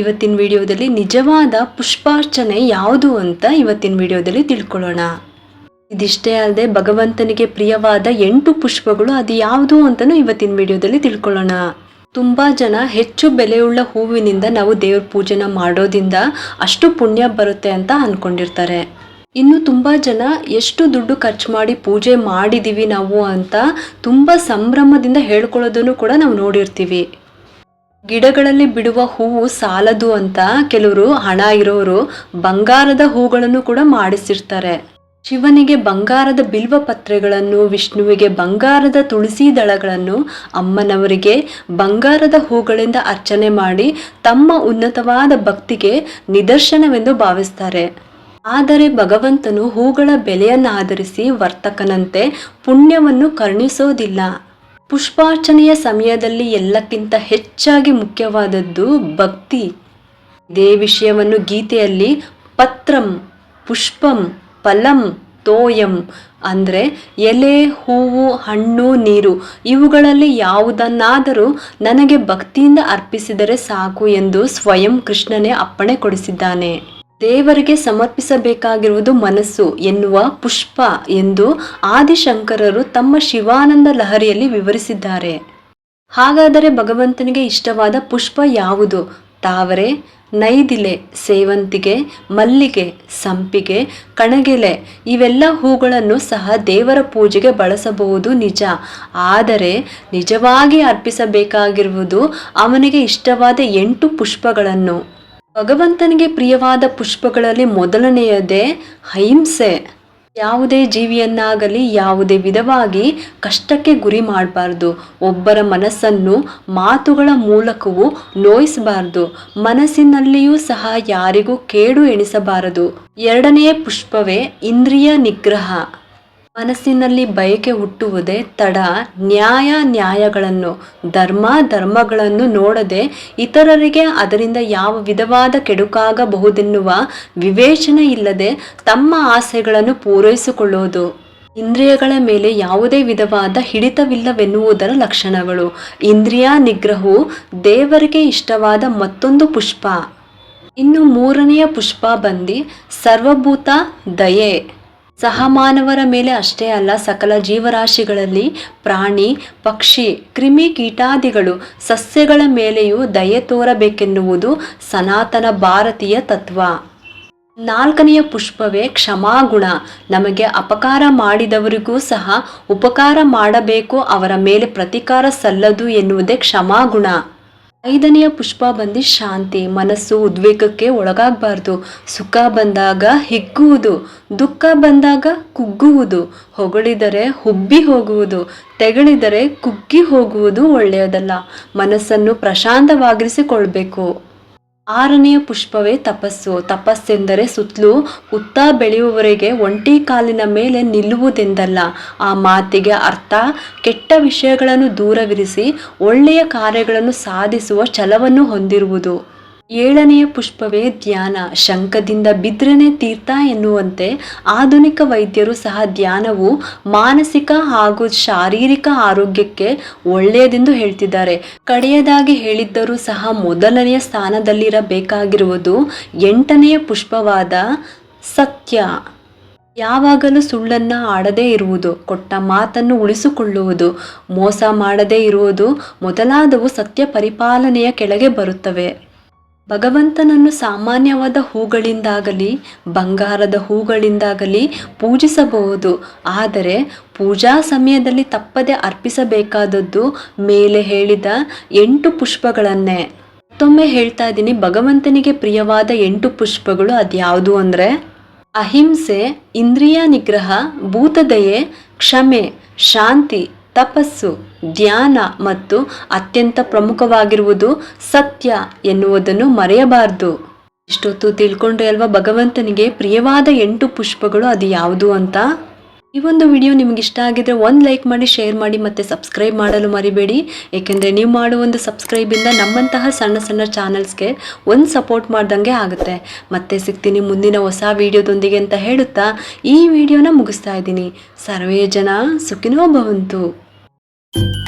ಇವತ್ತಿನ ವಿಡಿಯೋದಲ್ಲಿ ನಿಜವಾದ ಪುಷ್ಪಾರ್ಚನೆ ಯಾವುದು ಅಂತ ಇವತ್ತಿನ ವಿಡಿಯೋದಲ್ಲಿ ತಿಳ್ಕೊಳ್ಳೋಣ. ಇದಿಷ್ಟೇ ಅಲ್ಲದೆ ಭಗವಂತನಿಗೆ ಪ್ರಿಯವಾದ ಎಂಟು ಪುಷ್ಪಗಳು ಅದು ಯಾವುದು ಅಂತಲೂ ಇವತ್ತಿನ ವಿಡಿಯೋದಲ್ಲಿ ತಿಳ್ಕೊಳ್ಳೋಣ. ತುಂಬ ಜನ ಹೆಚ್ಚು ಬೆಲೆಯುಳ್ಳ ಹೂವಿನಿಂದ ನಾವು ದೇವ್ರ ಪೂಜೆನ ಮಾಡೋದಿಂದ ಅಷ್ಟು ಪುಣ್ಯ ಬರುತ್ತೆ ಅಂತ ಅಂದ್ಕೊಂಡಿರ್ತಾರೆ ಇನ್ನು ತುಂಬ ಜನ ಎಷ್ಟು ದುಡ್ಡು ಖರ್ಚು ಮಾಡಿ ಪೂಜೆ ಮಾಡಿದ್ದೀವಿ ನಾವು ಅಂತ ತುಂಬ ಸಂಭ್ರಮದಿಂದ ಹೇಳ್ಕೊಳ್ಳೋದನ್ನು ಕೂಡ ನಾವು ನೋಡಿರ್ತೀವಿ. ಗಿಡಗಳಲ್ಲಿ ಬಿಡುವ ಹೂವು ಸಾಲದು ಅಂತ ಕೆಲವರು ಹಣ ಇರೋರು ಬಂಗಾರದ ಹೂಗಳನ್ನು ಕೂಡ ಮಾಡಿಸಿರ್ತಾರೆ. ಶಿವನಿಗೆ ಬಂಗಾರದ ಬಿಲ್ವ ಪತ್ರೆಗಳನ್ನು, ವಿಷ್ಣುವಿಗೆ ಬಂಗಾರದ ತುಳಸಿ ದಳಗಳನ್ನು, ಅಮ್ಮನವರಿಗೆ ಬಂಗಾರದ ಹೂಗಳಿಂದ ಅರ್ಚನೆ ಮಾಡಿ ತಮ್ಮ ಉನ್ನತವಾದ ಭಕ್ತಿಗೆ ನಿದರ್ಶನವೆಂದು ಭಾವಿಸ್ತಾರೆ. ಆದರೆ ಭಗವಂತನು ಹೂಗಳ ಬೆಲೆಯನ್ನು ಆಧರಿಸಿ ವರ್ತಕನಂತೆ ಪುಣ್ಯವನ್ನು ಕರುಣಿಸೋದಿಲ್ಲ. ಪುಷ್ಪಾರ್ಚನೆಯ ಸಮಯದಲ್ಲಿ ಎಲ್ಲಕ್ಕಿಂತ ಹೆಚ್ಚಾಗಿ ಮುಖ್ಯವಾದದ್ದು ಭಕ್ತಿ. ಇದೇ ವಿಷಯವನ್ನು ಗೀತೆಯಲ್ಲಿ ಪತ್ರಂ, ಪುಷ್ಪಂ, ಫಲಂ, ತೋಯಂ ಅಂದರೆ ಎಲೆ, ಹೂವು, ಹಣ್ಣು, ನೀರು ಇವುಗಳಲ್ಲಿ ಯಾವುದನ್ನಾದರೂ ನನಗೆ ಭಕ್ತಿಯಿಂದ ಅರ್ಪಿಸಿದರೆ ಸಾಕು ಎಂದು ಸ್ವಯಂ ಕೃಷ್ಣನೇ ಅಪ್ಪಣೆ ಕೊಡಿಸಿದ್ದಾನೆ. ದೇವರಿಗೆ ಸಮರ್ಪಿಸಬೇಕಾಗಿರುವುದು ಮನಸ್ಸು ಎನ್ನುವ ಪುಷ್ಪ ಎಂದು ಆದಿಶಂಕರರು ತಮ್ಮ ಶಿವಾನಂದ ಲಹರಿಯಲ್ಲಿ ವಿವರಿಸಿದ್ದಾರೆ. ಹಾಗಾದರೆ ಭಗವಂತನಿಗೆ ಇಷ್ಟವಾದ ಪುಷ್ಪ ಯಾವುದು? ತಾವರೆ, ನೈದಿಲೆ, ಸೇವಂತಿಗೆ, ಮಲ್ಲಿಗೆ, ಸಂಪಿಗೆ, ಕಣಗೆಲೆ ಇವೆಲ್ಲ ಹೂಗಳನ್ನು ಸಹ ದೇವರ ಪೂಜೆಗೆ ಬಳಸಬಹುದು ನಿಜ. ಆದರೆ ನಿಜವಾಗಿ ಅರ್ಪಿಸಬೇಕಾಗಿರುವುದು ಅವನಿಗೆ ಇಷ್ಟವಾದ ಎಂಟು ಪುಷ್ಪಗಳನ್ನು. ಭಗವಂತನಿಗೆ ಪ್ರಿಯವಾದ ಪುಷ್ಪಗಳಲ್ಲಿ ಮೊದಲನೆಯದೇ ಅಹಿಂಸೆ. ಯಾವುದೇ ಜೀವಿಯನ್ನಾಗಲಿ ಯಾವುದೇ ವಿಧವಾಗಿ ಕಷ್ಟಕ್ಕೆ ಗುರಿ ಮಾಡಬಾರ್ದು. ಒಬ್ಬರ ಮನಸ್ಸನ್ನು ಮಾತುಗಳ ಮೂಲಕವೂ ನೋಯಿಸಬಾರ್ದು. ಮನಸ್ಸಿನಲ್ಲಿಯೂ ಸಹ ಯಾರಿಗೂ ಕೇಡು ಎಣಿಸಬಾರದು. ಎರಡನೆಯ ಪುಷ್ಪವೇ ಇಂದ್ರಿಯ ನಿಗ್ರಹ. ಮನಸ್ಸಿನಲ್ಲಿ ಬಯಕೆ ಹುಟ್ಟುವುದೇ ತಡ, ನ್ಯಾಯ ನ್ಯಾಯಗಳನ್ನು, ಧರ್ಮ ಧರ್ಮಗಳನ್ನು ನೋಡದೆ ಇತರರಿಗೆ ಅದರಿಂದ ಯಾವ ವಿಧವಾದ ಕೆಡುಕಾಗಬಹುದೆನ್ನುವ ವಿವೇಚನೆ ಇಲ್ಲದೆ ತಮ್ಮ ಆಸೆಗಳನ್ನು ಪೂರೈಸಿಕೊಳ್ಳುವುದು. ಇಂದ್ರಿಯಗಳ ಮೇಲೆ ಯಾವುದೇ ವಿಧವಾದ ಹಿಡಿತವಿಲ್ಲವೆನ್ನುವುದರ ಲಕ್ಷಣಗಳು. ಇಂದ್ರಿಯ ನಿಗ್ರಹವು ದೇವರಿಗೆ ಇಷ್ಟವಾದ ಮತ್ತೊಂದು ಪುಷ್ಪ. ಇನ್ನು ಮೂರನೆಯ ಪುಷ್ಪ ಬಂದಿ, ಸರ್ವಭೂತ ದಯೆ. ಸಹಮಾನವರ ಮೇಲೆ ಅಷ್ಟೇ ಅಲ್ಲ ಸಕಲ ಜೀವರಾಶಿಗಳಲ್ಲಿ ಪ್ರಾಣಿ, ಪಕ್ಷಿ, ಕ್ರಿಮಿ ಕೀಟಾದಿಗಳು ಸಸ್ಯಗಳ ಮೇಲೆಯೂ ದಯೆ ತೋರಬೇಕೆನ್ನುವುದು ಸನಾತನ ಭಾರತೀಯ ತತ್ವ. ನಾಲ್ಕನೆಯ ಪುಷ್ಪವೇ ಕ್ಷಮಾಗುಣ. ನಮಗೆ ಅಪಕಾರ ಮಾಡಿದವರಿಗೂ ಸಹ ಉಪಕಾರ ಮಾಡಬೇಕು, ಅವರ ಮೇಲೆ ಪ್ರತಿಕಾರ ಸಲ್ಲದು ಎನ್ನುವುದೇ ಕ್ಷಮಾಗುಣ. ಐದನೆಯ ಪುಷ್ಪ ಬಂದು ಶಾಂತಿ. ಮನಸ್ಸು ಉದ್ವೇಗಕ್ಕೆ ಒಳಗಾಗಬಾರ್ದು. ಸುಖ ಬಂದಾಗ ಹಿಗ್ಗುವುದು. ದುಃಖ ಬಂದಾಗ ಕುಗ್ಗುವುದು. ಹೊಗಳಿದರೆ ಹುಬ್ಬಿ ಹೋಗುವುದು. ತೆಗಳಿದರೆ ಕುಗ್ಗಿ ಹೋಗುವುದು ಒಳ್ಳೆಯದಲ್ಲ. ಮನಸ್ಸನ್ನು ಪ್ರಶಾಂತವಾಗಿರಿಸಿಕೊಳ್ಬೇಕು. ಆರನೆಯ ಪುಷ್ಪವೇ ತಪಸ್ಸು. ತಪಸ್ಸೆಂದರೆ ಸುತ್ತಲೂ ಉತ್ತ ಬೆಳೆಯುವವರೆಗೆ ಒಂಟಿ ಕಾಲಿನ ಮೇಲೆ ನಿಲ್ಲುವುದೆಂದಲ್ಲ. ಆ ಮಾತಿಗೆ ಅರ್ಥ, ಕೆಟ್ಟ ವಿಷಯಗಳನ್ನು ದೂರವಿರಿಸಿ ಒಳ್ಳೆಯ ಕಾರ್ಯಗಳನ್ನು ಸಾಧಿಸುವ ಛಲವನ್ನು ಹೊಂದಿರುವುದು. ಏಳನೆಯ ಪುಷ್ಪವೇ ಧ್ಯಾನ. ಶಂಕದಿಂದ ಬಿದ್ರನೆ ತೀರ್ಥ ಎನ್ನುವಂತೆ ಆಧುನಿಕ ವೈದ್ಯರು ಸಹ ಧ್ಯಾನವು ಮಾನಸಿಕ ಹಾಗೂ ಶಾರೀರಿಕ ಆರೋಗ್ಯಕ್ಕೆ ಒಳ್ಳೆಯದೆಂದು ಹೇಳ್ತಿದ್ದಾರೆ. ಕಡೆಯದಾಗಿ ಹೇಳಿದ್ದರೂ ಸಹ ಮೊದಲನೆಯ ಸ್ಥಾನದಲ್ಲಿರಬೇಕಾಗಿರುವುದು ಎಂಟನೆಯ ಪುಷ್ಪವಾದ ಸತ್ಯ. ಯಾವಾಗಲೂ ಸುಳ್ಳನ್ನ ಆಡದೇ ಇರುವುದು, ಕೊಟ್ಟ ಮಾತನ್ನು ಉಳಿಸಿಕೊಳ್ಳುವುದು, ಮೋಸ ಮಾಡದೇ ಇರುವುದು ಮೊದಲಾದವು ಸತ್ಯ ಪರಿಪಾಲನೆಯ ಕೆಳಗೆ ಬರುತ್ತವೆ. ಭಗವಂತನನ್ನು ಸಾಮಾನ್ಯವಾದ ಹೂಗಳಿಂದಾಗಲಿ, ಬಂಗಾರದ ಹೂಗಳಿಂದಾಗಲಿ ಪೂಜಿಸಬಹುದು. ಆದರೆ ಪೂಜಾ ಸಮಯದಲ್ಲಿ ತಪ್ಪದೆ ಅರ್ಪಿಸಬೇಕಾದದ್ದು ಮೇಲೆ ಹೇಳಿದ ಎಂಟು ಪುಷ್ಪಗಳನ್ನೇ. ಮತ್ತೊಮ್ಮೆ ಹೇಳ್ತಾ ಇದ್ದೀನಿ, ಭಗವಂತನಿಗೆ ಪ್ರಿಯವಾದ ಎಂಟು ಪುಷ್ಪಗಳು ಅದ್ಯಾವುದು ಅಂದರೆ? ಅಹಿಂಸೆ, ಇಂದ್ರಿಯ ನಿಗ್ರಹ, ಭೂತದಯೆ, ಕ್ಷಮೆ, ಶಾಂತಿ. ತಪಸ್ಸು, ಧ್ಯಾನ ಮತ್ತು ಅತ್ಯಂತ ಪ್ರಮುಖವಾಗಿರುವುದು ಸತ್ಯ ಎನ್ನುವುದನ್ನು ಮರೆಯಬಾರದು. ಇಷ್ಟೊತ್ತು ತಿಳ್ಕೊಂಡ್ರೆ ಅಲ್ವಾ ಭಗವಂತನಿಗೆ ಪ್ರಿಯವಾದ ಎಂಟು ಪುಷ್ಪಗಳು ಅದು ಯಾವುದು ಅಂತ? ಈ ಒಂದು ವಿಡಿಯೋ ನಿಮ್ಗೆ ಇಷ್ಟ ಆಗಿದ್ರೆ ಒಂದು ಲೈಕ್ ಮಾಡಿ, ಶೇರ್ ಮಾಡಿ ಮತ್ತು ಸಬ್ಸ್ಕ್ರೈಬ್ ಮಾಡಲು ಮರಿಬೇಡಿ. ಏಕೆಂದರೆ ನೀವು ಮಾಡುವ ಒಂದು ಸಬ್ಸ್ಕ್ರೈಬಿಂದ ನಮ್ಮಂತಹ ಸಣ್ಣ ಸಣ್ಣ ಚಾನಲ್ಸ್ಗೆ ಒಂದು ಸಪೋರ್ಟ್ ಮಾಡ್ದಂಗೆ ಆಗುತ್ತೆ. ಮತ್ತೆ ಸಿಗ್ತೀನಿ ಮುಂದಿನ ಹೊಸ ವಿಡಿಯೋದೊಂದಿಗೆ ಅಂತ ಹೇಳುತ್ತಾ ಈ ವಿಡಿಯೋನ ಮುಗಿಸ್ತಾ ಇದ್ದೀನಿ. ಸರ್ವೇ ಜನ ಸುಖಿನೋ ಭವಂತು. Thank you.